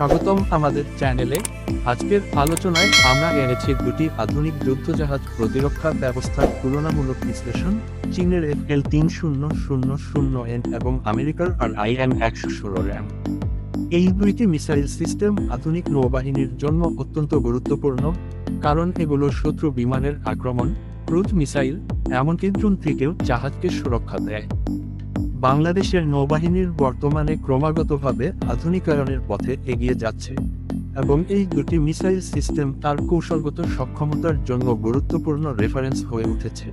স্বাগতম আমাদের চ্যানেলে। আজকের আলোচনায় আমরা এনেছি দুটি আধুনিক যুদ্ধজাহাজ প্রতিরক্ষা ব্যবস্থার তুলনামূলক বিশ্লেষণ, চীনের এফ এল তিন শূন্য শূন্য শূন্য এন এবং আমেরিকার আর আই এম একশো ষোলো র্যাম। এই দুইটি মিসাইল সিস্টেম আধুনিক নৌবাহিনীর জন্য অত্যন্ত গুরুত্বপূর্ণ, কারণ এগুলো শত্রু বিমানের আক্রমণ, ক্রুজ মিসাইল, এমনকি ড্রোন থেকেও জাহাজকে সুরক্ষা দেয়। বাংলাদেশের নৌবাহিনীর বর্তমানে ক্রমাগতভাবে আধুনিকায়নের পথে এগিয়ে যাচ্ছে এবং এই দুটি মিসাইল সিস্টেম তার কৌশলগত সক্ষমতার জন্য গুরুত্বপূর্ণ রেফারেন্স হয়ে উঠেছে।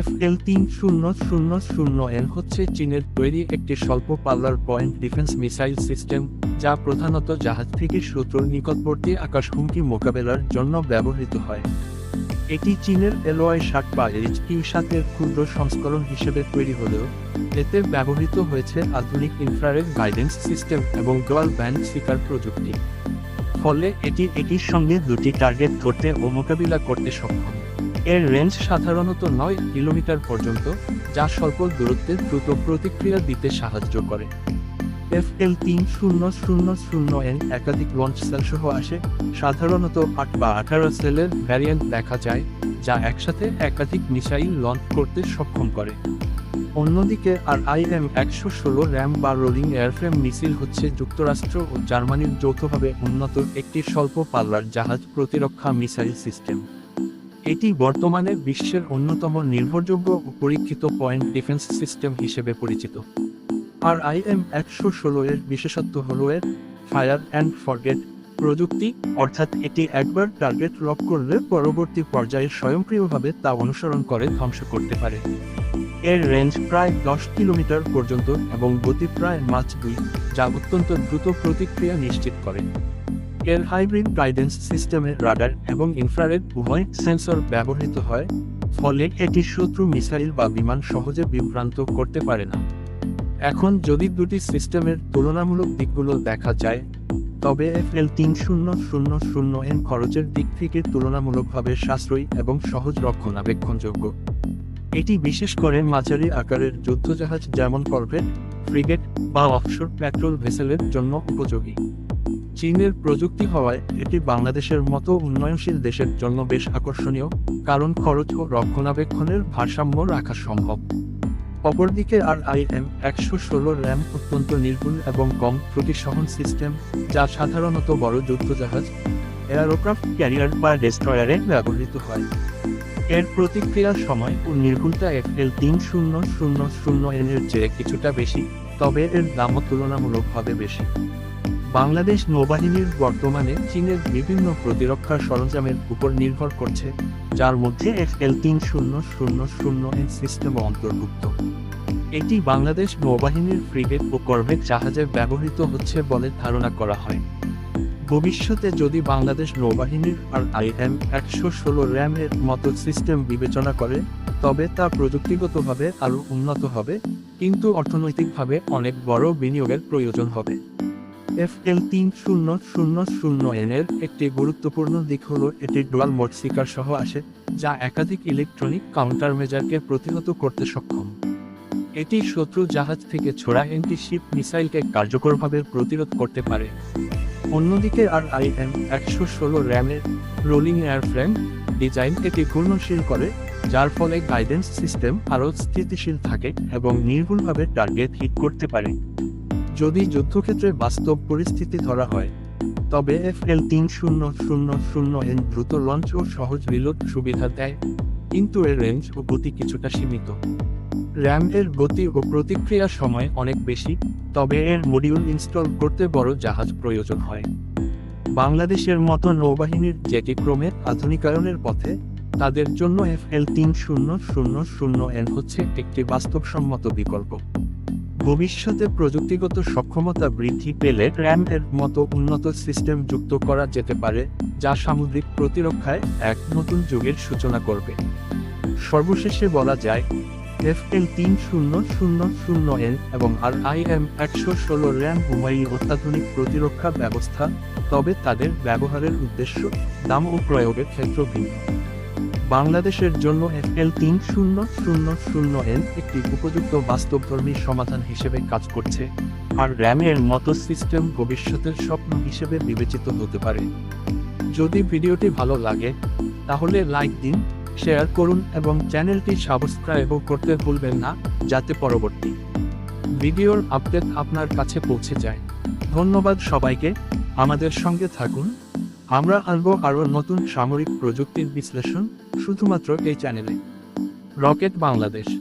এফ এল তিন শূন্য শূন্য শূন্য এন হচ্ছে চীনের তৈরি একটি স্বল্প পাল্লার পয়েন্ট ডিফেন্স মিসাইল সিস্টেম, যা প্রধানত জাহাজ থেকে শত্রুর নিকটবর্তী আকাশ হুমকি মোকাবেলার জন্য ব্যবহৃত হয়। এটি চীনের এলওয়াই ষাট বা এইচ কিউ সাতের ক্ষুদ্র সংস্করণ হিসেবে তৈরি হলেও এতে ব্যবহৃত হয়েছে আধুনিক ইনফ্রারেড গাইডেন্স সিস্টেম এবং ডোয়াল ব্যান্ড স্পিকার প্রযুক্তি। ফলে এটি এটির সঙ্গে দুটি টার্গেট ধরতে ও মোকাবিলা করতে সক্ষম। এর রেঞ্জ সাধারণত নয় কিলোমিটার পর্যন্ত, যা স্বল্প দূরত্বে দ্রুত প্রতিক্রিয়া দিতে সাহায্য করে। এফ এল তিন শূন্য শূন্য শূন্য এন একাধিক লঞ্চ সেল সহ আসে। সাধারণত আট বা আঠারো সেলের ভ্যারিয়েন্ট দেখা যায়, যা একসাথে একাধিক মিসাইল লঞ্চ করতে সক্ষম করে। অন্যদিকে আর আইএম একশো ষোলো র্যাম বা রোলিং এয়ারফ্রেম মিসাইল হচ্ছে যুক্তরাষ্ট্র ও জার্মানির যৌথভাবে উন্নত একটি স্বল্প পাল্লার জাহাজ প্রতিরক্ষা মিসাইল সিস্টেম এটি বর্তমানে বিশ্বের অন্যতম নির্ভরযোগ্য ও পরীক্ষিত পয়েন্ট ডিফেন্স সিস্টেম হিসেবে পরিচিত। আর আই এম একশো ষোলো এর বিশেষত্ব হল এর ফায়ার অ্যান্ড ফরগেট প্রযুক্তি, অর্থাৎ এটি একবার টার্গেট লক করলে পরবর্তী পর্যায়ে স্বয়ংক্রিয়ভাবে তা অনুসরণ করে ধ্বংস করতে পারে। এর রেঞ্জ প্রায় দশ কিলোমিটার পর্যন্ত এবং গতি প্রায় মাছ দুই, যা অত্যন্ত দ্রুত প্রতিক্রিয়া নিশ্চিত করে। এর হাইব্রিড গাইডেন্স সিস্টেমে রাডার এবং ইনফ্রারেড উভয় সেন্সর ব্যবহৃত হয়, ফলে এটি শত্রু মিসাইল বা বিমান সহজে বিভ্রান্ত করতে পারে না। এখন যদি দুটি সিস্টেমের তুলনামূলক দিকগুলো দেখা যায়, তবে এফ এল তিন শূন্য শূন্য শূন্য এন খরচের দিক থেকে তুলনামূলকভাবে সাশ্রয়ী এবং সহজ রক্ষণাবেক্ষণযোগ্য। এটি বিশেষ করে মাঝারি আকারের যুদ্ধজাহাজ যেমন করভেট ফ্রিগেট বা অফশোর পেট্রোল ভেসেলের জন্য উপযোগী। চীনের প্রযুক্তি হওয়ায় এটি বাংলাদেশের মতো উন্নয়নশীল দেশের জন্য বেশ আকর্ষণীয়, কারণ খরচ ও রক্ষণাবেক্ষণের ভারসাম্য রাখা সম্ভব। অপরদিকে আর আই এম একশো ষোলো র্যাম অত্যন্ত নির্ভুল এবং কম প্রতিসহন সিস্টেম, যা সাধারণত বড় যুদ্ধজাহাজ, এয়ারোক্রাফট ক্যারিয়ার বা ডেস্ট্রয়ারে ব্যবহৃত হয়। এর প্রতিক্রিয়ার সময় ও নির্ভুলতা এফ তিন শূন্য শূন্য শূন্য এর চেয়ে কিছুটা বেশি, তবে এর দামও তুলনামূলকভাবে বেশি। বাংলাদেশ নৌবাহিনীর বর্তমানে চীনের বিভিন্ন প্রতিরক্ষা সরঞ্জামের উপর নির্ভর করছে, যার মধ্যে এফ এল তিন শূন্য শূন্য শূন্য এন সিস্টেমও অন্তর্ভুক্ত। এটি বাংলাদেশ নৌবাহিনীর ফ্রিগেট ও করভেট জাহাজে ব্যবহৃত হচ্ছে বলে ধারণা করা হয়। ভবিষ্যতে যদি বাংলাদেশ নৌবাহিনীর আর আইএম একশো ষোলো র্যামের মতো সিস্টেম বিবেচনা করে, তবে তা প্রযুক্তিগতভাবে আরও উন্নত হবে, কিন্তু অর্থনৈতিকভাবে অনেক বড় বিনিয়োগের প্রয়োজন হবে। এফ এল তিন শূন্য শূন্য শূন্য এনের একটি গুরুত্বপূর্ণ দিক হল এটি ডুয়াল মোড সিকার সহ আসে, যা একাধিক ইলেকট্রনিক কাউন্টার মেজারকে প্রতিহত করতে সক্ষম। এটি শত্রু জাহাজ থেকে ছোড়া এন্টি শিপ মিসাইলকে কার্যকরভাবে প্রতিরোধ করতে পারে। অন্যদিকে আর আই এম একশো ষোলো র্যামের রোলিং এয়ারফ্রেম ডিজাইন এটি ঘূর্ণশীল করে, যার ফলে গাইডেন্স সিস্টেম আরও স্থিতিশীল থাকে এবং নির্ভুলভাবে টার্গেট হিট করতে পারে। যদি যুদ্ধক্ষেত্রে বাস্তব পরিস্থিতি ধরা হয়, তবে এফ এল তিন শূন্য শূন্য শূন্য এন দ্রুত লঞ্চ ও সহজ রিলোড সুবিধা দেয়। কিন্তু এর রেঞ্জ ও গতি কিছুটা সীমিত। র্যাম এর গতি ও প্রতিক্রিয়ার সময় অনেক বেশি, তবে এর মডিউল ইনস্টল করতে বড় জাহাজ প্রয়োজন হয়। বাংলাদেশের মতো নৌবাহিনীর যেটি ক্রমে আধুনিকায়নের পথে, তাদের জন্য এফ এল তিন শূন্য শূন্য শূন্য এন হচ্ছে একটি বাস্তবসম্মত বিকল্প। ভবিষ্যতে প্রযুক্তিগত সক্ষমতা বৃদ্ধি পেলে র্যাম এর মতো উন্নত সিস্টেম যুক্ত করা যেতে পারে, যা সামুদ্রিক প্রতিরক্ষায় এক নতুন যুগের সূচনা করবে। সর্বশেষে বলা যায় এফ এল তিন শূন্য শূন্য শূন্য এন এবং আর আই এম একশো ষোলো র্যাম উভয়ই অত্যাধুনিক প্রতিরক্ষা ব্যবস্থা, তবে তাদের ব্যবহারের উদ্দেশ্য দাম ও প্রয়োগের ক্ষেত্র ভিন্ন। বাংলাদেশের জন্য এফএল তিন শূন্য শূন্য শূন্য এন একটি উপযুক্ত বাস্তবধর্মী সমাধান হিসেবে কাজ করছে, আর র্যামের মতো সিস্টেম ভবিষ্যতের স্বপ্ন হিসেবে বিবেচিত হতে পারে। যদি ভিডিওটি ভালো লাগে, তাহলে লাইক দিন শেয়ার করুন এবং চ্যানেলটি সাবস্ক্রাইবও করতে ভুলবেন না, যাতে পরবর্তী ভিডিওর আপডেট আপনার কাছে পৌঁছে যায়। ধন্যবাদ সবাইকে, আমাদের সঙ্গে থাকুন। আমরা আনব আরও নতুন সামরিক প্রযুক্তির বিশ্লেষণ শুধুমাত্র এই চ্যানেলে। রকেট বাংলাদেশ।